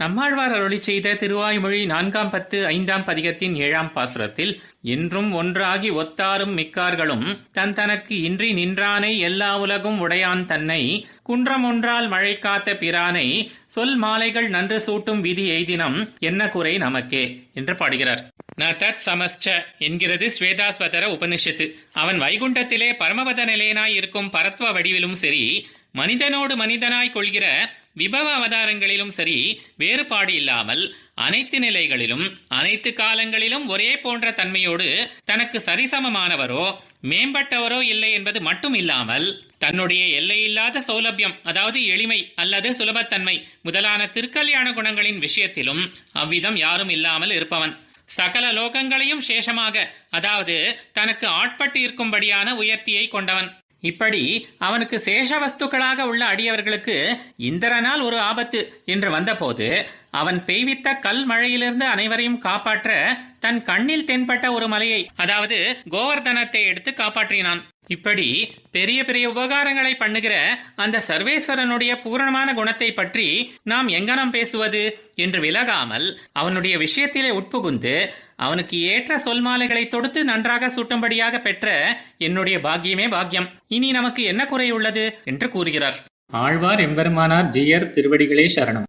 நம்மாழ்வார் அருளி செய்த திருவாய்மொழி நான்காம் பத்து ஐந்தாம் பதிகத்தின் ஏழாம் பாசுரத்தில் இன்றும் ஒன்றாகி ஒத்தாரும் மிக்கார்களும் தன் தனக்கு இன்றி நின்றானை எல்லா உலகும் உடையான் தன்னை குன்றம் ஒன்றால் மழை காத்த பிரானை சொல் மாலைகள் நன்று சூட்டும் விதி எய்தினம் என்ன குறை நமக்கே என்று பாடுகிறார். ந தத் சமஸ்ச என்கிறது ஸ்வேதாஸ்வதர உபனிஷத்து. அவன் வைகுண்டத்திலே பரமபத நிலையனாய் இருக்கும் பரத்வ வடிவிலும் சரி மனிதனோடு மனிதனாய் கொள்கிற விபவ அவதாரங்களிலும் சரி வேறுபாடு இல்லாமல் அனைத்து நிலைகளிலும் அனைத்து காலங்களிலும் ஒரே போன்ற தன்மையோடு தனக்கு சரிசமமானவரோ மேம்பட்டவரோ இல்லை என்பது மட்டும் இல்லாமல் தன்னுடைய எல்லையில்லாத சௌலபியம் அதாவது எளிமை அல்லது சுலபத்தன்மை முதலான திருக்கல்யாண குணங்களின் விஷயத்திலும் அவ்விதம் யாரும் இல்லாமல் இருப்பவன். சகல லோகங்களையும் சேஷமாக அதாவது தனக்கு ஆட்பட்டு இருக்கும்படியான உயர்த்தியை கொண்டவன். இப்படி அவனுக்கு சேஷ வஸ்துக்களாக உள்ள அடியவர்களுக்கு இந்திரனால் ஒரு ஆபத்து என்று வந்தபோது அவன் பெய்வித்த கல் மழையிலிருந்து அனைவரையும் காப்பாற்ற தன் கண்ணில் தென்பட்ட ஒரு மலையை அதாவது கோவர்தனத்தை எடுத்து காப்பாற்றினான். இப்படி பெரிய பெரிய உபகாரங்களை பண்ணுகிற அந்த சர்வேஸ்வரனுடைய பூரணமான குணத்தை பற்றி நாம் எங்கனம் பேசுவது என்று விலகாமல் அவனுடைய விஷயத்திலே உட்புகுந்து அவனுக்கு ஏற்ற சொல் மாலைகளை தொடுத்து நன்றாக சூட்டும்படியாக பெற்ற என்னுடைய பாக்கியமே பாக்கியம். இனி நமக்கு என்ன குறை உள்ளது? என்று கூறுகிறார். ஆழ்வார் எம்பெருமானார் ஜியர் திருவடிகளே சரணம்.